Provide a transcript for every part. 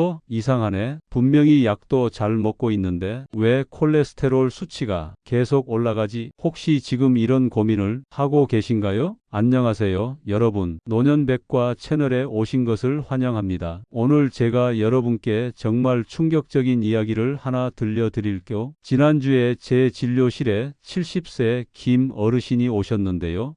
어? 이상하네. 분명히 약도 잘 먹고 있는데 왜 콜레스테롤 수치가 계속 올라가지? 혹시 지금 이런 고민을 하고 계신가요? 안녕하세요. 여러분. 노년백과 채널에 오신 것을 환영합니다. 오늘 제가 여러분께 정말 충격적인 이야기를 하나 들려드릴게요. 지난주에 제 진료실에 70세 김 어르신이 오셨는데요.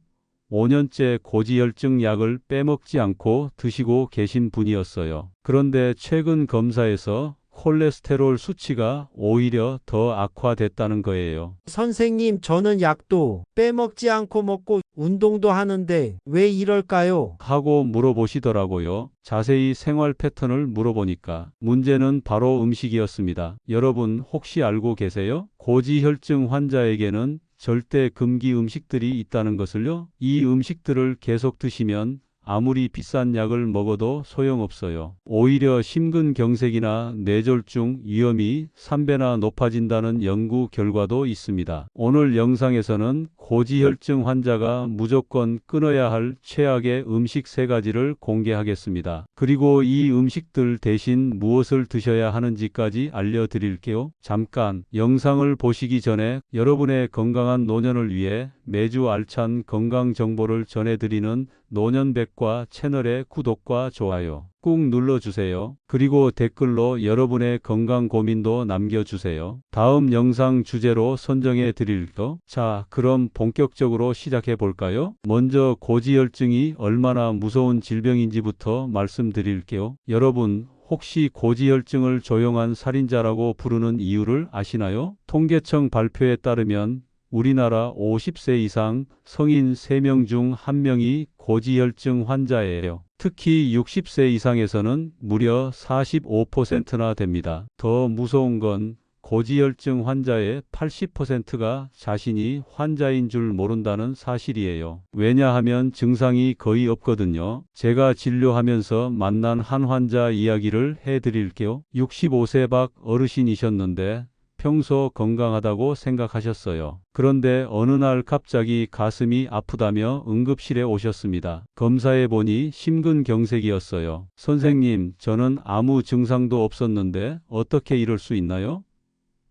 5년째 고지혈증 약을 빼먹지 않고 드시고 계신 분이었어요. 그런데 최근 검사에서 콜레스테롤 수치가 오히려 더 악화됐다는 거예요. 선생님, 저는 약도 빼먹지 않고 먹고 운동도 하는데 왜 이럴까요? 하고 물어보시더라고요. 자세히 생활 패턴을 물어보니까 문제는 바로 음식이었습니다. 여러분 혹시 알고 계세요? 고지혈증 환자에게는 절대 금기 음식들이 있다는 것을요. 이 음식들을 계속 드시면 아무리 비싼 약을 먹어도 소용없어요. 오히려 심근경색이나 뇌졸중 위험이 3배나 높아진다는 연구 결과도 있습니다. 오늘 영상에서는 고지혈증 환자가 무조건 끊어야 할 최악의 음식 세 가지를 공개하겠습니다. 그리고 이 음식들 대신 무엇을 드셔야 하는지까지 알려드릴게요. 잠깐 영상을 보시기 전에 여러분의 건강한 노년을 위해 매주 알찬 건강 정보를 전해드리는 노년백과 채널의 구독과 좋아요 꾹 눌러주세요. 그리고 댓글로 여러분의 건강 고민도 남겨주세요. 다음 영상 주제로 선정해 드릴게요. 자, 그럼 본격적으로 시작해 볼까요? 먼저 고지혈증이 얼마나 무서운 질병인지부터 말씀드릴게요. 여러분, 혹시 고지혈증을 조용한 살인자라고 부르는 이유를 아시나요? 통계청 발표에 따르면 우리나라 50세 이상 성인 3명 중 1명이 고지혈증 환자예요. 특히 60세 이상에서는 무려 45%나 됩니다. 더 무서운 건 고지혈증 환자의 80%가 자신이 환자인 줄 모른다는 사실이에요. 왜냐하면 증상이 거의 없거든요. 제가 진료하면서 만난 한 환자 이야기를 해드릴게요. 65세 박 어르신이셨는데 평소 건강하다고 생각하셨어요. 그런데 어느 날 갑자기 가슴이 아프다며 응급실에 오셨습니다. 검사해 보니 심근경색이었어요. 선생님, 저는 아무 증상도 없었는데 어떻게 이럴 수 있나요?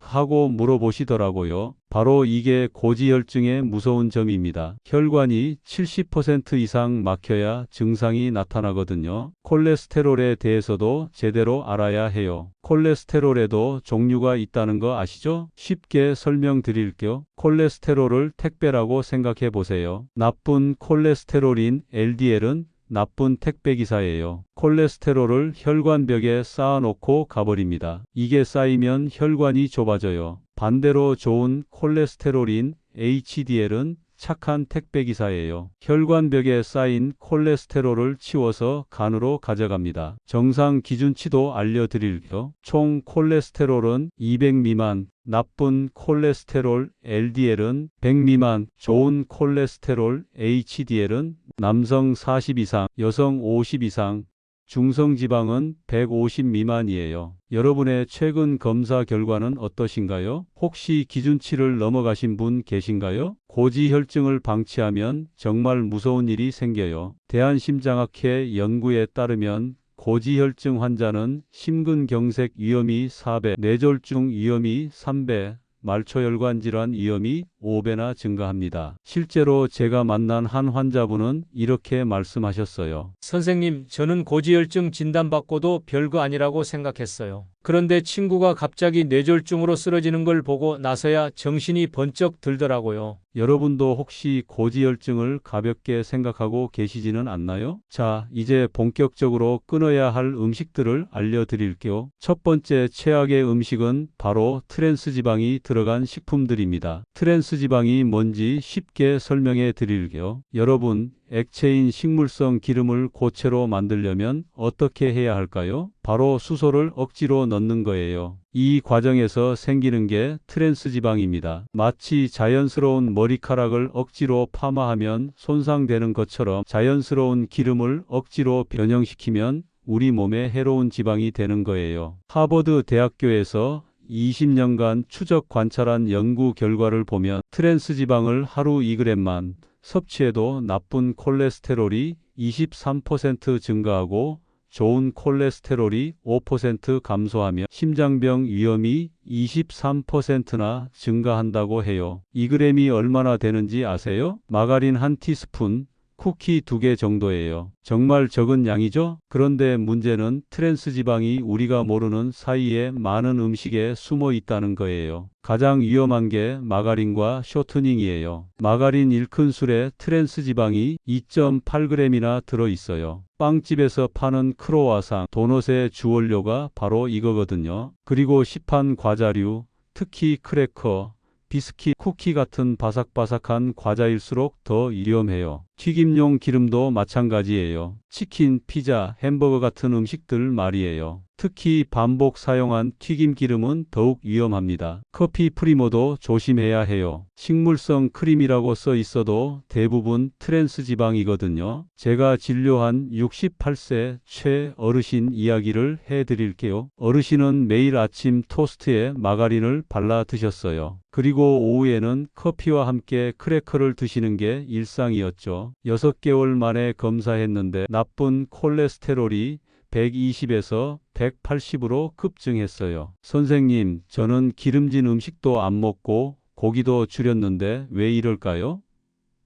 하고 물어보시더라고요. 바로 이게 고지혈증의 무서운 점입니다. 혈관이 70% 이상 막혀야 증상이 나타나거든요. 콜레스테롤에 대해서도 제대로 알아야 해요. 콜레스테롤에도 종류가 있다는 거 아시죠? 쉽게 설명드릴게요. 콜레스테롤을 택배라고 생각해 보세요. 나쁜 콜레스테롤인 LDL은 나쁜 택배기사예요. 콜레스테롤을 혈관벽에 쌓아놓고 가버립니다. 이게 쌓이면 혈관이 좁아져요. 반대로 좋은 콜레스테롤인 HDL은 착한 택배기사예요. 혈관벽에 쌓인 콜레스테롤을 치워서 간으로 가져갑니다. 정상 기준치도 알려드릴게요. 총 콜레스테롤은 200 미만, 나쁜 콜레스테롤 LDL은 100 미만, 좋은 콜레스테롤 HDL은 남성 40 이상, 여성 50 이상, 중성 지방은 150 미만이에요. 여러분의 최근 검사 결과는 어떠신가요? 혹시 기준치를 넘어가신 분 계신가요? 고지혈증을 방치하면 정말 무서운 일이 생겨요. 대한심장학회 연구에 따르면 고지혈증 환자는 심근경색 위험이 4배, 뇌졸중 위험이 3배, 말초혈관 질환 위험이 5배나 증가합니다. 실제로 제가 만난 한 환자분은 이렇게 말씀하셨어요. 선생님, 저는 고지혈증 진단받고도 별거 아니라고 생각했어요. 그런데 친구가 갑자기 뇌졸중으로 쓰러지는 걸 보고 나서야 정신이 번쩍 들더라고요. 여러분도 혹시 고지혈증을 가볍게 생각하고 계시지는 않나요? 자, 이제 본격적으로 끊어야 할 음식들을 알려드릴게요. 첫 번째 최악의 음식은 바로 트랜스 지방이 들어간 식품들입니다. 트랜스 지방이 뭔지 쉽게 설명해 드릴게요. 여러분, 액체인 식물성 기름을 고체로 만들려면 어떻게 해야 할까요? 바로 수소를 억지로 넣는 거예요. 이 과정에서 생기는 게 트랜스 지방입니다. 마치 자연스러운 머리카락을 억지로 파마하면 손상되는 것처럼 자연스러운 기름을 억지로 변형시키면 우리 몸에 해로운 지방이 되는 거예요. 하버드 대학교에서 20년간 추적 관찰한 연구 결과를 보면 트랜스 지방을 하루 2g만 섭취해도 나쁜 콜레스테롤이 23% 증가하고 좋은 콜레스테롤이 5% 감소하며 심장병 위험이 23%나 증가한다고 해요. 2g이 얼마나 되는지 아세요? 마가린 한 티스푼, 쿠키 두 개 정도예요. 정말 적은 양이죠? 그런데 문제는 트랜스 지방이 우리가 모르는 사이에 많은 음식에 숨어 있다는 거예요. 가장 위험한 게 마가린과 쇼트닝이에요. 마가린 1큰술에 트랜스 지방이 2.8g이나 들어 있어요. 빵집에서 파는 크로와상, 도넛의 주원료가 바로 이거거든요. 그리고 시판 과자류, 특히 크래커, 비스킷, 쿠키 같은 바삭바삭한 과자일수록 더 위험해요. 튀김용 기름도 마찬가지예요. 치킨, 피자, 햄버거 같은 음식들 말이에요. 특히 반복 사용한 튀김 기름은 더욱 위험합니다. 커피 프리모도 조심해야 해요. 식물성 크림이라고 써 있어도 대부분 트랜스 지방이거든요. 제가 진료한 68세 최 어르신 이야기를 해 드릴게요. 어르신은 매일 아침 토스트에 마가린을 발라 드셨어요. 그리고 오후에는 커피와 함께 크래커를 드시는 게 일상이었죠. 6개월 만에 검사했는데 나쁜 콜레스테롤이 120에서 180으로 급증했어요. 선생님, 저는 기름진 음식도 안 먹고 고기도 줄였는데 왜 이럴까요?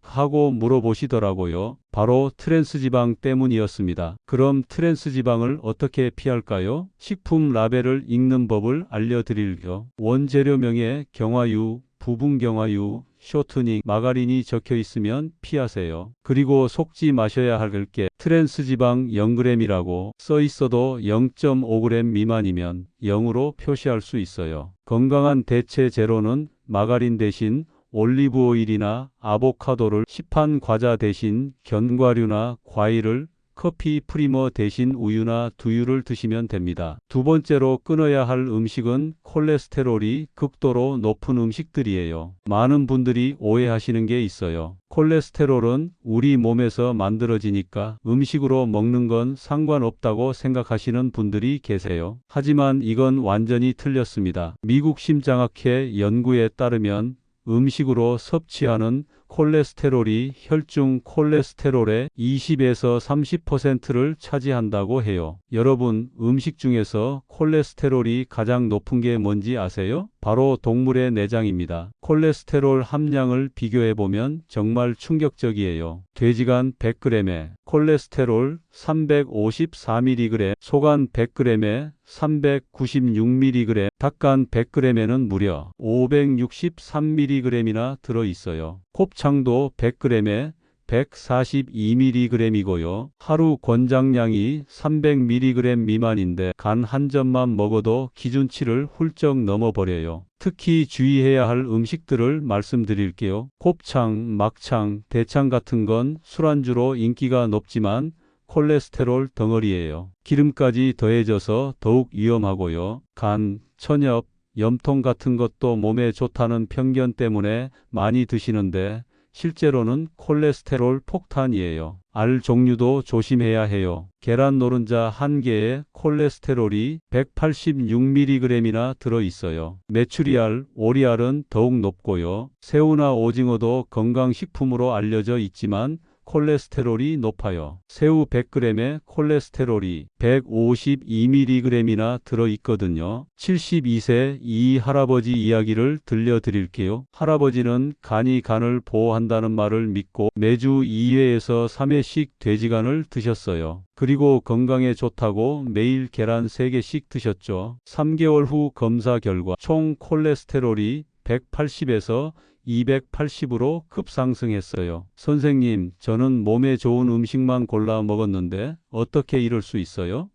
하고 물어보시더라고요. 바로 트랜스 지방 때문이었습니다. 그럼 트랜스 지방을 어떻게 피할까요? 식품 라벨을 읽는 법을 알려드릴게요. 원재료명에 경화유, 부분 경화유, 쇼트닝, 마가린이 적혀 있으면 피하세요. 그리고 속지 마셔야 할 게 트랜스 지방 0g이라고 써 있어도 0.5g 미만이면 0으로 표시할 수 있어요. 건강한 대체 제로는 마가린 대신 올리브 오일이나 아보카도를 시판 과자 대신 견과류나 과일을 커피 프리머 대신 우유나 두유를 드시면 됩니다. 두 번째로 끊어야 할 음식은 콜레스테롤이 극도로 높은 음식들이에요. 많은 분들이 오해하시는 게 있어요. 콜레스테롤은 우리 몸에서 만들어지니까 음식으로 먹는 건 상관없다고 생각하시는 분들이 계세요. 하지만 이건 완전히 틀렸습니다. 미국 심장학회 연구에 따르면 음식으로 섭취하는 콜레스테롤이 혈중 콜레스테롤의 20에서 30%를 차지한다고 해요. 여러분, 음식 중에서 콜레스테롤이 가장 높은 게 뭔지 아세요? 바로 동물의 내장입니다. 콜레스테롤 함량을 비교해 보면 정말 충격적이에요. 돼지간 100g에 콜레스테롤 354mg, 소간 100g에 396mg, 닭간 100g에는 무려 563mg이나 들어 있어요. 곱창도 100g에 142mg이고요. 하루 권장량이 300mg 미만인데 간 한 점만 먹어도 기준치를 훌쩍 넘어버려요. 특히 주의해야 할 음식들을 말씀드릴게요. 곱창, 막창, 대창 같은 건 술안주로 인기가 높지만 콜레스테롤 덩어리예요. 기름까지 더해져서 더욱 위험하고요. 간, 천엽, 염통 같은 것도 몸에 좋다는 편견 때문에 많이 드시는데 실제로는 콜레스테롤 폭탄이에요. 알 종류도 조심해야 해요. 계란 노른자 한 개에 콜레스테롤이 186mg이나 들어 있어요. 메추리알, 오리알은 더욱 높고요. 새우나 오징어도 건강식품으로 알려져 있지만 콜레스테롤이 높아요. 새우 100g에 콜레스테롤이 152mg이나 들어 있거든요. 72세 이 할아버지 이야기를 들려드릴게요. 할아버지는 간이 간을 보호한다는 말을 믿고 매주 2회에서 3회씩 돼지간을 드셨어요. 그리고 건강에 좋다고 매일 계란 3개씩 드셨죠. 3개월 후 검사 결과 총 콜레스테롤이 180에서 280으로 급상승했어요. 선생님, 저는 몸에 좋은 음식만 골라 먹었는데 어떻게 이럴 수 있어요?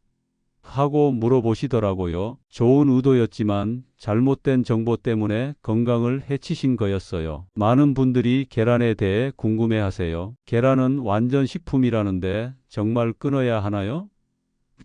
하고 물어보시더라고요. 좋은 의도였지만 잘못된 정보 때문에 건강을 해치신 거였어요. 많은 분들이 계란에 대해 궁금해 하세요. 계란은 완전 식품이라는데 정말 끊어야 하나요?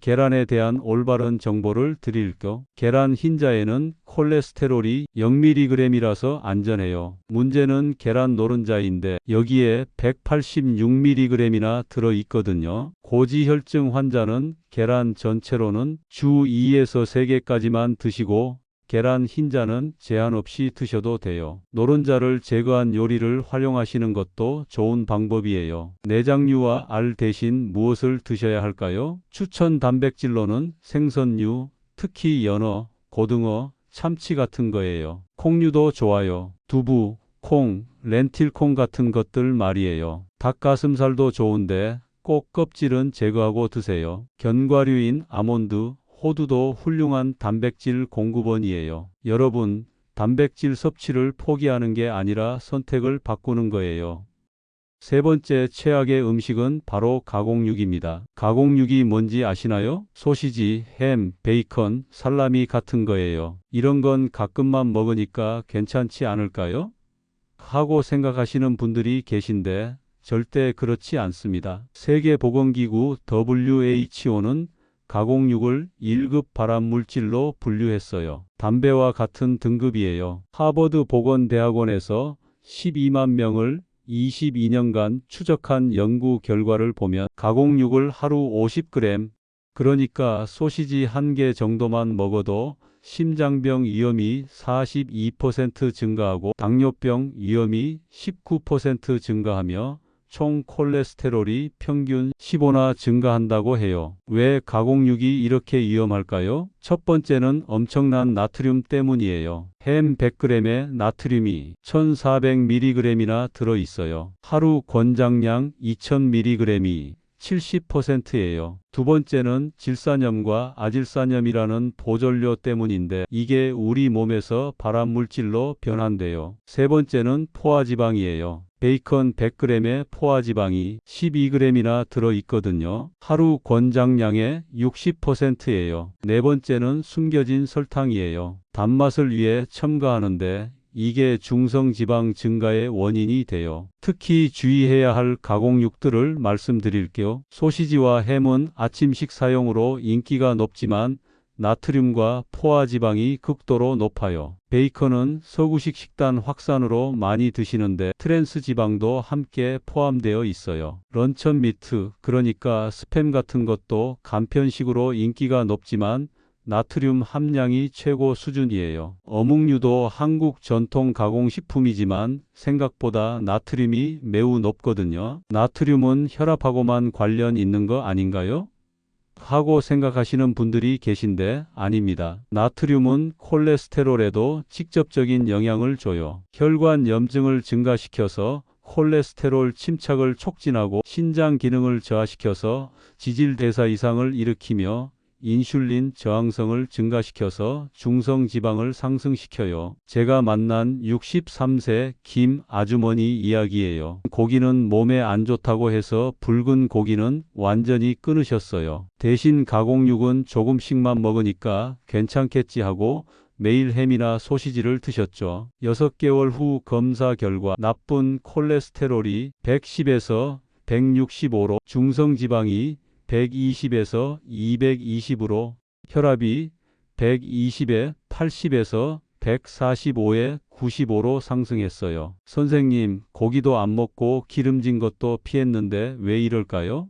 계란에 대한 올바른 정보를 드릴게요. 계란 흰자에는 콜레스테롤이 0mg이라서 안전해요. 문제는 계란 노른자인데 여기에 186mg이나 들어 있거든요. 고지혈증 환자는 계란 전체로는 주 2에서 3개까지만 드시고 계란 흰자는 제한 없이 드셔도 돼요. 노른자를 제거한 요리를 활용하시는 것도 좋은 방법이에요. 내장류와 알 대신 무엇을 드셔야 할까요? 추천 단백질로는 생선류, 특히 연어, 고등어, 참치 같은 거예요. 콩류도 좋아요. 두부, 콩, 렌틸콩 같은 것들 말이에요. 닭가슴살도 좋은데 꼭 껍질은 제거하고 드세요. 견과류인 아몬드, 호두도 훌륭한 단백질 공급원이에요. 여러분, 단백질 섭취를 포기하는 게 아니라 선택을 바꾸는 거예요. 세 번째 최악의 음식은 바로 가공육입니다. 가공육이 뭔지 아시나요? 소시지, 햄, 베이컨, 살라미 같은 거예요. 이런 건 가끔만 먹으니까 괜찮지 않을까요? 하고 생각하시는 분들이 계신데 절대 그렇지 않습니다. 세계보건기구 WHO는 가공육을 1급 발암물질로 분류했어요. 담배와 같은 등급이에요. 하버드 보건대학원에서 12만 명을 22년간 추적한 연구 결과를 보면 가공육을 하루 50g, 그러니까 소시지 한 개 정도만 먹어도 심장병 위험이 42% 증가하고 당뇨병 위험이 19% 증가하며 총 콜레스테롤이 평균 15나 증가한다고 해요. 왜 가공육이 이렇게 위험할까요? 첫 번째는 엄청난 나트륨 때문이에요. 햄 100g에 나트륨이 1400mg이나 들어 있어요. 하루 권장량 2000mg이 70%예요. 두 번째는 질산염과 아질산염이라는 보존료 때문인데 이게 우리 몸에서 발암물질로 변한대요. 세 번째는 포화지방이에요. 베이컨 100g에 포화지방이 12g이나 들어 있거든요. 하루 권장량의 60%예요. 네 번째는 숨겨진 설탕이에요. 단맛을 위해 첨가하는데 이게 중성지방 증가의 원인이 돼요. 특히 주의해야 할 가공육들을 말씀드릴게요. 소시지와 햄은 아침 식 사용으로 인기가 높지만 나트륨과 포화지방이 극도로 높아요. 베이컨은 서구식 식단 확산으로 많이 드시는데 트랜스 지방도 함께 포함되어 있어요. 런천 미트, 그러니까 스팸 같은 것도 간편식으로 인기가 높지만 나트륨 함량이 최고 수준이에요. 어묵류도 한국 전통 가공식품이지만 생각보다 나트륨이 매우 높거든요. 나트륨은 혈압하고만 관련 있는 거 아닌가요? 하고 생각하시는 분들이 계신데 아닙니다. 나트륨은 콜레스테롤에도 직접적인 영향을 줘요. 혈관 염증을 증가시켜서 콜레스테롤 침착을 촉진하고 신장 기능을 저하시켜서 지질 대사 이상을 일으키며 인슐린 저항성을 증가시켜서 중성 지방을 상승시켜요. 제가 만난 63세 김 아주머니 이야기예요. 고기는 몸에 안 좋다고 해서 붉은 고기는 완전히 끊으셨어요. 대신 가공육은 조금씩만 먹으니까 괜찮겠지 하고 매일 햄이나 소시지를 드셨죠. 6개월 후 검사 결과 나쁜 콜레스테롤이 110에서 165로 중성지방이 120에서 220으로 혈압이 120에 80에서 145에 95로 상승했어요. 선생님, 고기도 안 먹고 기름진 것도 피했는데 왜 이럴까요?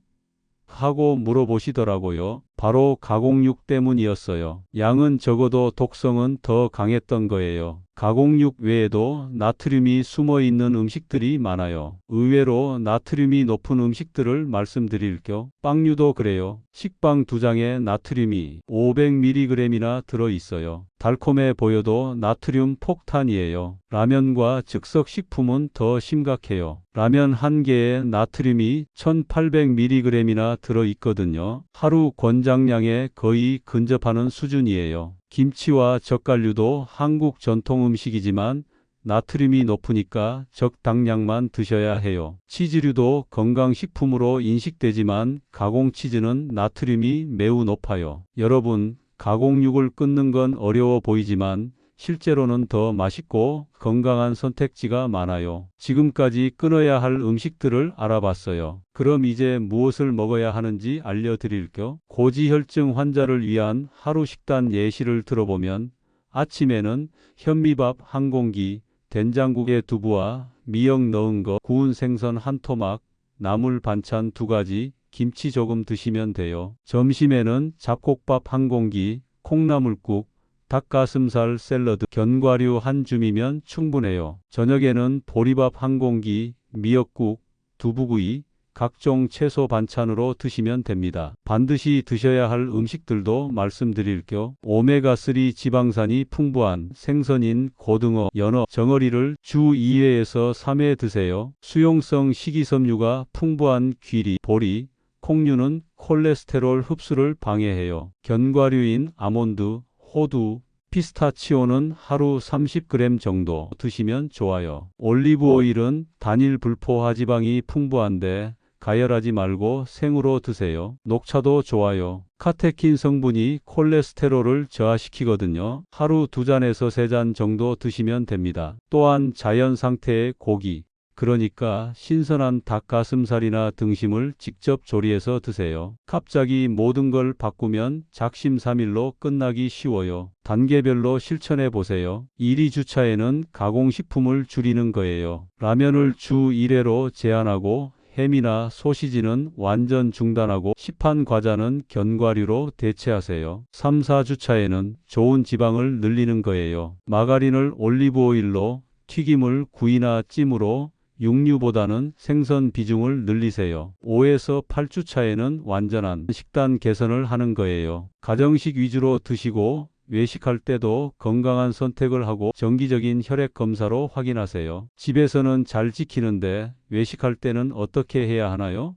하고 물어보시더라고요. 바로 가공육 때문이었어요. 양은 적어도 독성은 더 강했던 거예요. 가공육 외에도 나트륨이 숨어 있는 음식들이 많아요. 의외로 나트륨이 높은 음식들을 말씀드릴게요. 빵류도 그래요. 식빵 두 장에 나트륨이 500mg이나 들어 있어요. 달콤해 보여도 나트륨 폭탄이에요. 라면과 즉석 식품은 더 심각해요. 라면 한 개에 나트륨이 1800mg이나 들어 있거든요. 하루 권장량에 거의 근접하는 수준이에요. 김치와 젓갈류도 한국 전통 음식이지만 나트륨이 높으니까 적당량만 드셔야 해요. 치즈류도 건강식품으로 인식되지만 가공치즈는 나트륨이 매우 높아요. 여러분, 가공육을 끊는 건 어려워 보이지만 실제로는 더 맛있고 건강한 선택지가 많아요. 지금까지 끊어야 할 음식들을 알아봤어요. 그럼 이제 무엇을 먹어야 하는지 알려드릴게요. 고지혈증 환자를 위한 하루 식단 예시를 들어보면 아침에는 현미밥 한 공기, 된장국에 두부와 미역 넣은 거, 구운 생선 한 토막, 나물 반찬 두 가지, 김치 조금 드시면 돼요. 점심에는 잡곡밥 한 공기, 콩나물국, 닭가슴살 샐러드, 견과류 한 줌이면 충분해요. 저녁에는 보리밥 한 공기, 미역국, 두부구이, 각종 채소 반찬으로 드시면 됩니다. 반드시 드셔야 할 음식들도 말씀드릴게요. 오메가3 지방산이 풍부한 생선인 고등어, 연어, 정어리를 주 2회에서 3회 드세요. 수용성 식이섬유가 풍부한 귀리, 보리, 콩류는 콜레스테롤 흡수를 방해해요. 견과류인 아몬드, 호두, 피스타치오는 하루 30g 정도 드시면 좋아요. 올리브 오일은 단일 불포화 지방이 풍부한데 가열하지 말고 생으로 드세요. 녹차도 좋아요. 카테킨 성분이 콜레스테롤을 저하시키거든요. 하루 두 잔에서 세 잔 정도 드시면 됩니다. 또한 자연 상태의 고기, 그러니까 신선한 닭가슴살이나 등심을 직접 조리해서 드세요. 갑자기 모든 걸 바꾸면 작심삼일로 끝나기 쉬워요. 단계별로 실천해 보세요. 1위 주차에는 가공식품을 줄이는 거예요. 라면을 주 1회로 제한하고 햄이나 소시지는 완전 중단하고 시판 과자는 견과류로 대체하세요. 3, 4주차에는 좋은 지방을 늘리는 거예요. 마가린을 올리브 오일로 튀김을 구이나 찜으로 육류보다는 생선 비중을 늘리세요. 5에서 8주 차에는 완전한 식단 개선을 하는 거예요. 가정식 위주로 드시고 외식할 때도 건강한 선택을 하고 정기적인 혈액 검사로 확인하세요. 집에서는 잘 지키는데 외식할 때는 어떻게 해야 하나요?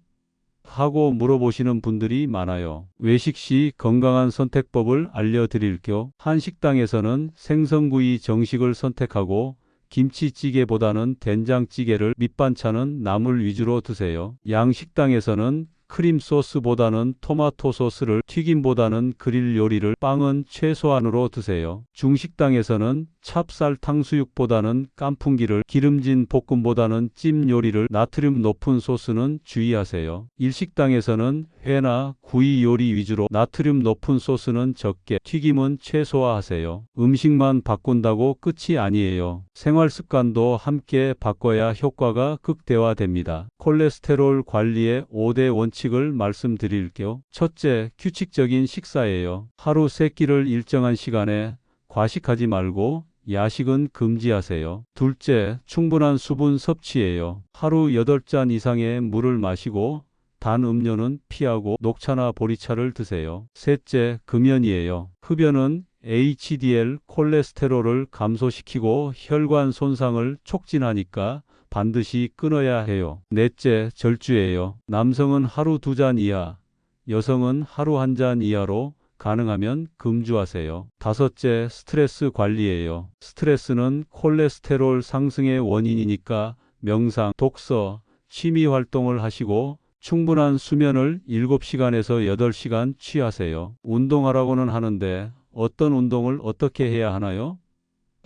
하고 물어보시는 분들이 많아요. 외식 시 건강한 선택법을 알려드릴게요. 한식당에서는 생선구이 정식을 선택하고 김치찌개보다는 된장찌개를 밑반찬은 나물 위주로 드세요. 양식당에서는 크림 소스보다는 토마토 소스를 튀김보다는 그릴 요리를 빵은 최소한으로 드세요. 중식당에서는 찹쌀 탕수육보다는 깐풍기를 기름진 볶음보다는 찜 요리를 나트륨 높은 소스는 주의하세요. 일식당에서는 회나 구이 요리 위주로 나트륨 높은 소스는 적게 튀김은 최소화하세요. 음식만 바꾼다고 끝이 아니에요. 생활 습관도 함께 바꿔야 효과가 극대화됩니다. 콜레스테롤 관리의 5대 원칙을 말씀드릴게요. 첫째, 규칙적인 식사예요. 하루 3끼를 일정한 시간에 과식하지 말고 야식은 금지하세요. 둘째, 충분한 수분 섭취예요. 하루 8잔 이상의 물을 마시고 단 음료는 피하고 녹차나 보리차를 드세요. 셋째, 금연이에요. 흡연은 HDL 콜레스테롤을 감소시키고 혈관 손상을 촉진하니까 반드시 끊어야 해요. 넷째, 절주예요. 남성은 하루 두 잔 이하, 여성은 하루 한 잔 이하로 가능하면 금주하세요. 다섯째, 스트레스 관리예요. 스트레스는 콜레스테롤 상승의 원인이니까 명상, 독서, 취미 활동을 하시고 충분한 수면을 7시간에서 8시간 취하세요. 운동하라고는 하는데 어떤 운동을 어떻게 해야 하나요?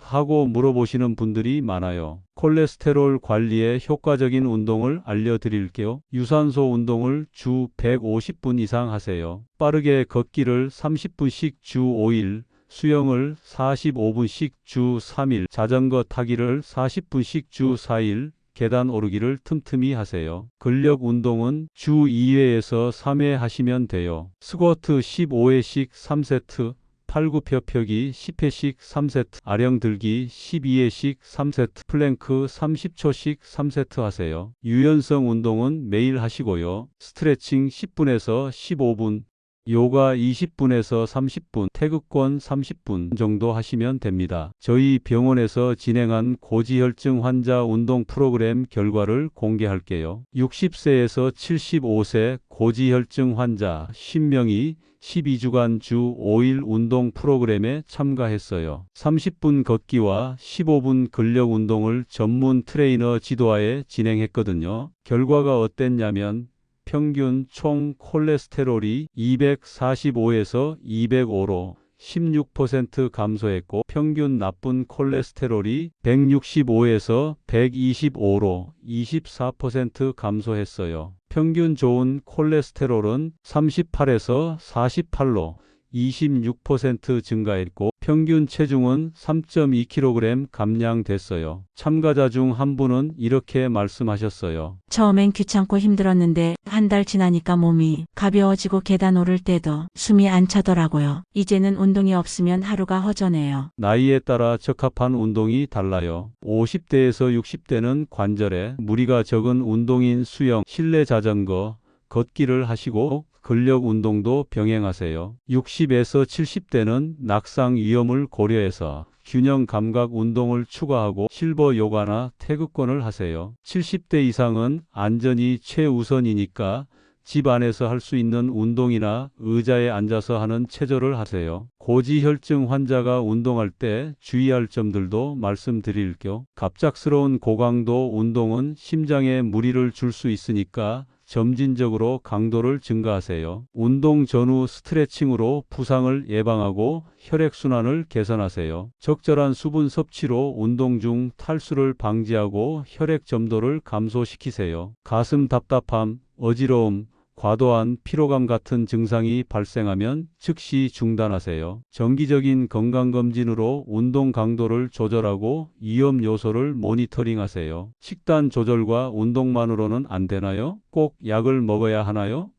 하고 물어보시는 분들이 많아요. 콜레스테롤 관리에 효과적인 운동을 알려드릴게요. 유산소 운동을 주 150분 이상 하세요. 빠르게 걷기를 30분씩 주 5일, 수영을 45분씩 주 3일, 자전거 타기를 40분씩 주 4일, 계단 오르기를 틈틈이 하세요. 근력 운동은 주 2회에서 3회 하시면 돼요. 스쿼트 15회씩 3세트, 팔굽혀펴기 10회씩 3세트, 아령 들기 12회씩 3세트, 플랭크 30초씩 3세트 하세요. 유연성 운동은 매일 하시고요. 스트레칭 10분에서 15분, 요가 20분에서 30분, 태극권 30분 정도 하시면 됩니다. 저희 병원에서 진행한 고지혈증 환자 운동 프로그램 결과를 공개할게요. 60세에서 75세 고지혈증 환자 10명이 12주간 주 5일 운동 프로그램에 참가했어요. 30분 걷기와 15분 근력 운동을 전문 트레이너 지도하에 진행했거든요. 결과가 어땠냐면 평균 총 콜레스테롤이 245에서 205로 16% 감소했고 평균 나쁜 콜레스테롤이 165에서 125로 24% 감소했어요. 평균 좋은 콜레스테롤은 38에서 48로 26% 증가했고 평균 체중은 3.2kg 감량됐어요. 참가자 중 한 분은 이렇게 말씀하셨어요. 처음엔 귀찮고 힘들었는데 한 달 지나니까 몸이 가벼워지고 계단 오를 때도 숨이 안 차더라고요. 이제는 운동이 없으면 하루가 허전해요. 나이에 따라 적합한 운동이 달라요. 50대에서 60대는 관절에 무리가 적은 운동인 수영, 실내 자전거, 걷기를 하시고 근력 운동도 병행하세요. 60에서 70대는 낙상 위험을 고려해서 균형 감각 운동을 추가하고 실버 요가나 태극권을 하세요. 70대 이상은 안전이 최우선이니까 집 안에서 할 수 있는 운동이나 의자에 앉아서 하는 체조를 하세요. 고지혈증 환자가 운동할 때 주의할 점들도 말씀드릴게요. 갑작스러운 고강도 운동은 심장에 무리를 줄 수 있으니까 점진적으로 강도를 증가하세요. 운동 전후 스트레칭으로 부상을 예방하고 혈액순환을 개선하세요. 적절한 수분 섭취로 운동 중 탈수를 방지하고 혈액 점도를 감소시키세요. 가슴 답답함, 어지러움, 과도한 피로감 같은 증상이 발생하면 즉시 중단하세요. 정기적인 건강검진으로 운동 강도를 조절하고 위험 요소를 모니터링하세요. 식단 조절과 운동만으로는 안 되나요? 꼭 약을 먹어야 하나요?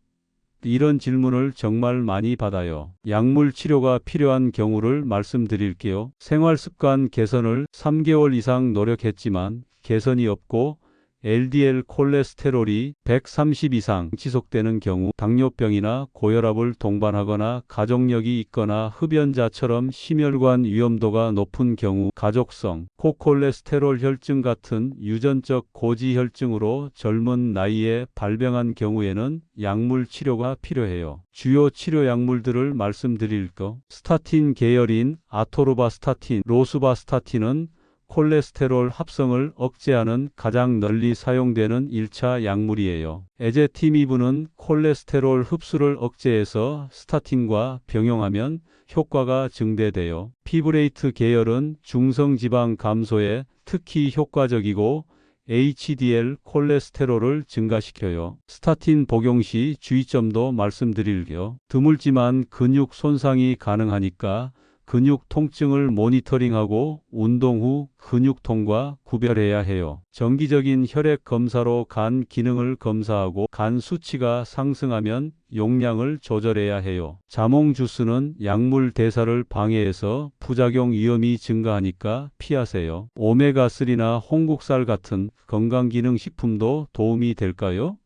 이런 질문을 정말 많이 받아요. 약물 치료가 필요한 경우를 말씀드릴게요. 생활 습관 개선을 3개월 이상 노력했지만 개선이 없고 LDL 콜레스테롤이 130 이상 지속되는 경우 당뇨병이나 고혈압을 동반하거나 가족력이 있거나 흡연자처럼 심혈관 위험도가 높은 경우 가족성 고콜레스테롤 혈증 같은 유전적 고지혈증으로 젊은 나이에 발병한 경우에는 약물 치료가 필요해요. 주요 치료 약물들을 말씀드릴까? 스타틴 계열인 아토르바스타틴, 로수바스타틴은 콜레스테롤 합성을 억제하는 가장 널리 사용되는 1차 약물이에요. 에제티미브는 콜레스테롤 흡수를 억제해서 스타틴과 병용하면 효과가 증대돼요. 피브레이트 계열은 중성지방 감소에 특히 효과적이고 HDL 콜레스테롤을 증가시켜요. 스타틴 복용 시 주의점도 말씀드릴게요. 드물지만 근육 손상이 가능하니까 근육 통증을 모니터링하고 운동 후 근육통과 구별해야 해요. 정기적인 혈액 검사로 간 기능을 검사하고 간 수치가 상승하면 용량을 조절해야 해요. 자몽 주스는 약물 대사를 방해해서 부작용 위험이 증가하니까 피하세요. 오메가3나 홍국살 같은 건강기능 식품도 도움이 될까요?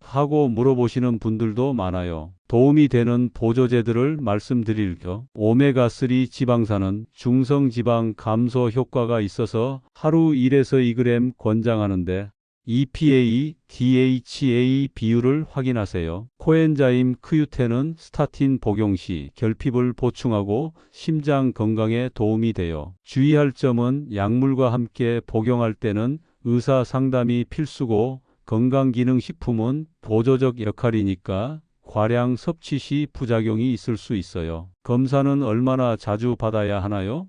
하고 물어보시는 분들도 많아요. 도움이 되는 보조제들을 말씀드릴게요. 오메가3 지방산은 중성지방 감소 효과가 있어서 하루 1에서 2g 권장하는데 EPA, DHA 비율을 확인하세요. 코엔자임 크유텐은 스타틴 복용 시 결핍을 보충하고 심장 건강에 도움이 돼요. 주의할 점은 약물과 함께 복용할 때는 의사 상담이 필수고 건강기능식품은 보조적 역할이니까 과량 섭취 시 부작용이 있을 수 있어요. 검사는 얼마나 자주 받아야 하나요?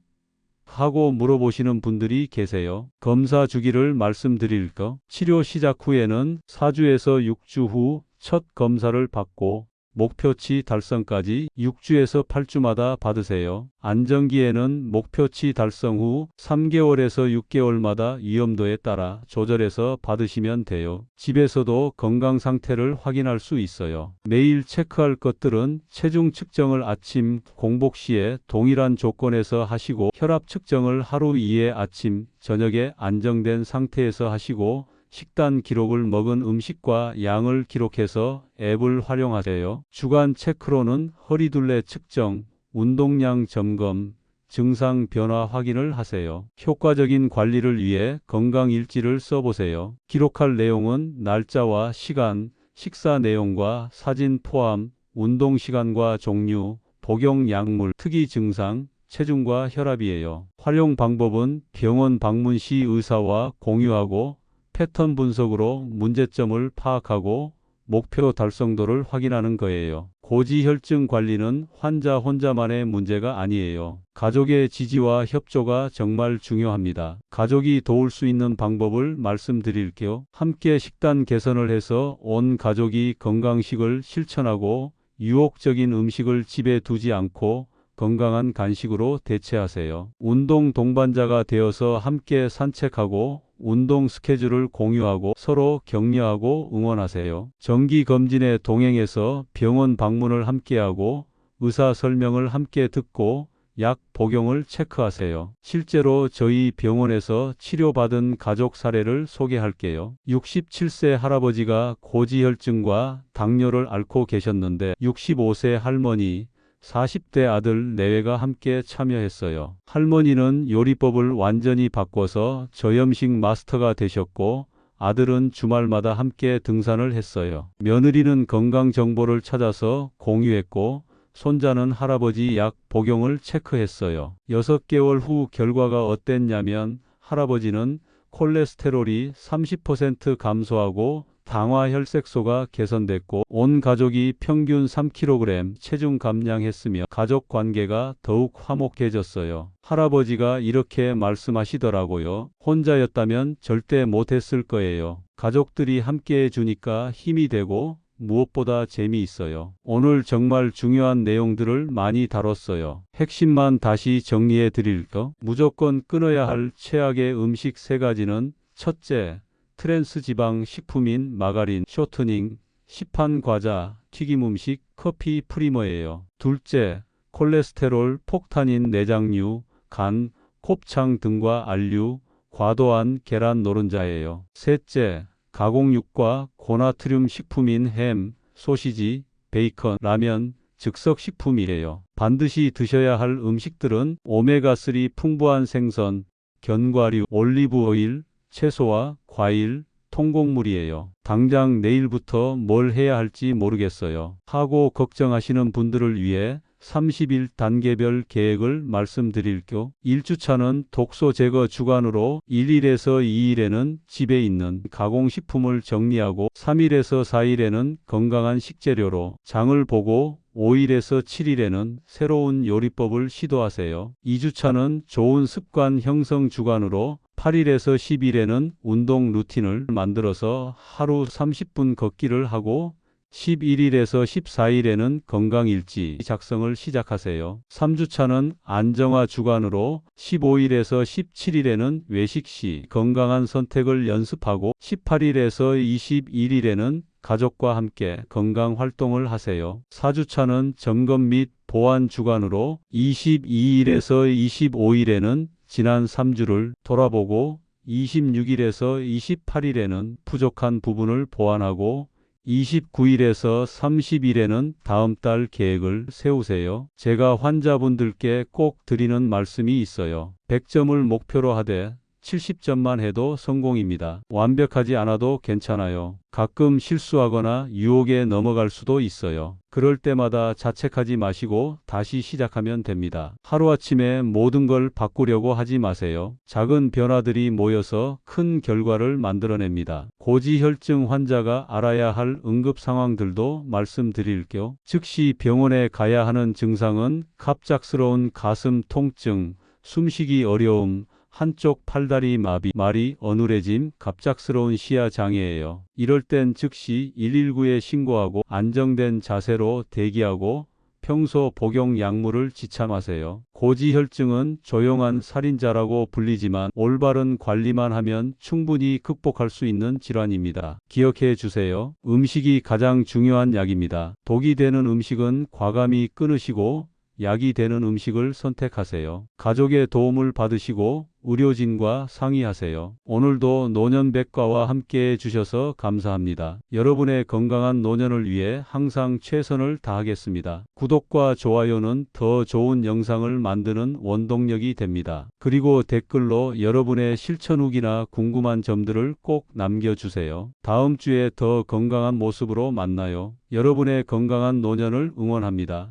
하고 물어보시는 분들이 계세요. 검사 주기를 말씀드릴까? 치료 시작 후에는 4주에서 6주 후 첫 검사를 받고 목표치 달성까지 6주에서 8주마다 받으세요. 안정기에는 목표치 달성 후 3개월에서 6개월마다 위험도에 따라 조절해서 받으시면 돼요. 집에서도 건강 상태를 확인할 수 있어요. 매일 체크할 것들은 체중 측정을 아침 공복 시에 동일한 조건에서 하시고 혈압 측정을 하루 이에 아침, 저녁에 안정된 상태에서 하시고 식단 기록을 먹은 음식과 양을 기록해서 앱을 활용하세요. 주간 체크로는 허리둘레 측정, 운동량 점검, 증상 변화 확인을 하세요. 효과적인 관리를 위해 건강 일지를 써보세요. 기록할 내용은 날짜와 시간, 식사 내용과 사진 포함, 운동 시간과 종류, 복용 약물, 특이 증상, 체중과 혈압이에요. 활용 방법은 병원 방문 시 의사와 공유하고 패턴 분석으로 문제점을 파악하고 목표 달성도를 확인하는 거예요. 고지혈증 관리는 환자 혼자만의 문제가 아니에요. 가족의 지지와 협조가 정말 중요합니다. 가족이 도울 수 있는 방법을 말씀드릴게요. 함께 식단 개선을 해서 온 가족이 건강식을 실천하고 유혹적인 음식을 집에 두지 않고 건강한 간식으로 대체하세요. 운동 동반자가 되어서 함께 산책하고 운동 스케줄을 공유하고 서로 격려하고 응원하세요. 정기 검진에 동행해서 병원 방문을 함께하고 의사 설명을 함께 듣고 약 복용을 체크하세요. 실제로 저희 병원에서 치료받은 가족 사례를 소개할게요. 67세 할아버지가 고지혈증과 당뇨를 앓고 계셨는데 65세 할머니 40대 아들 내외가 함께 참여했어요. 할머니는 요리법을 완전히 바꿔서 저염식 마스터가 되셨고 아들은 주말마다 함께 등산을 했어요. 며느리는 건강 정보를 찾아서 공유했고 손자는 할아버지 약 복용을 체크했어요. 6개월 후 결과가 어땠냐면 할아버지는 콜레스테롤이 30% 감소하고 당화 혈색소가 개선됐고 온 가족이 평균 3kg 체중 감량했으며 가족 관계가 더욱 화목해졌어요. 할아버지가 이렇게 말씀하시더라고요. 혼자였다면 절대 못했을 거예요. 가족들이 함께 해주니까 힘이 되고 무엇보다 재미있어요. 오늘 정말 중요한 내용들을 많이 다뤘어요. 핵심만 다시 정리해 드릴까? 무조건 끊어야 할 최악의 음식 세 가지는 첫째, 트랜스 지방 식품인 마가린, 쇼트닝, 시판 과자, 튀김 음식, 커피 프리머예요. 둘째, 콜레스테롤, 폭탄인 내장류, 간, 곱창 등과 알류, 과도한 계란 노른자예요. 셋째, 가공육과 고나트륨 식품인 햄, 소시지, 베이컨, 라면, 즉석 식품이에요. 반드시 드셔야 할 음식들은 오메가3 풍부한 생선, 견과류, 올리브 오일, 채소와 과일, 통곡물이에요. 당장 내일부터 뭘 해야 할지 모르겠어요. 하고 걱정하시는 분들을 위해 30일 단계별 계획을 말씀드릴게요. 1주차는 독소 제거 주간으로 1일에서 2일에는 집에 있는 가공식품을 정리하고 3일에서 4일에는 건강한 식재료로 장을 보고 5일에서 7일에는 새로운 요리법을 시도하세요. 2주차는 좋은 습관 형성 주간으로 8일에서 10일에는 운동 루틴을 만들어서 하루 30분 걷기를 하고 11일에서 14일에는 건강일지 작성을 시작하세요. 3주차는 안정화 주간으로 15일에서 17일에는 외식 시 건강한 선택을 연습하고 18일에서 21일에는 가족과 함께 건강 활동을 하세요. 4주차는 점검 및 보완 주간으로 22일에서 25일에는 지난 3주를 돌아보고 26일에서 28일에는 부족한 부분을 보완하고 29일에서 30일에는 다음 달 계획을 세우세요. 제가 환자분들께 꼭 드리는 말씀이 있어요. 100점을 목표로 하되 70점만 해도 성공입니다. 완벽하지 않아도 괜찮아요. 가끔 실수하거나 유혹에 넘어갈 수도 있어요. 그럴 때마다 자책하지 마시고 다시 시작하면 됩니다. 하루아침에 모든 걸 바꾸려고 하지 마세요. 작은 변화들이 모여서 큰 결과를 만들어냅니다. 고지혈증 환자가 알아야 할 응급 상황들도 말씀드릴게요. 즉시 병원에 가야 하는 증상은 갑작스러운 가슴 통증, 숨쉬기 어려움, 한쪽 팔다리 마비, 말이 어눌해짐, 갑작스러운 시야 장애예요. 이럴 땐 즉시 119에 신고하고 안정된 자세로 대기하고 평소 복용 약물을 지참하세요. 고지혈증은 조용한 살인자라고 불리지만 올바른 관리만 하면 충분히 극복할 수 있는 질환입니다. 기억해 주세요. 음식이 가장 중요한 약입니다. 독이 되는 음식은 과감히 끊으시고 약이 되는 음식을 선택하세요. 가족의 도움을 받으시고 의료진과 상의하세요. 오늘도 노년백과와 함께 해주셔서 감사합니다. 여러분의 건강한 노년을 위해 항상 최선을 다하겠습니다. 구독과 좋아요는 더 좋은 영상을 만드는 원동력이 됩니다. 그리고 댓글로 여러분의 실천 후기나 궁금한 점들을 꼭 남겨주세요. 다음 주에 더 건강한 모습으로 만나요. 여러분의 건강한 노년을 응원합니다.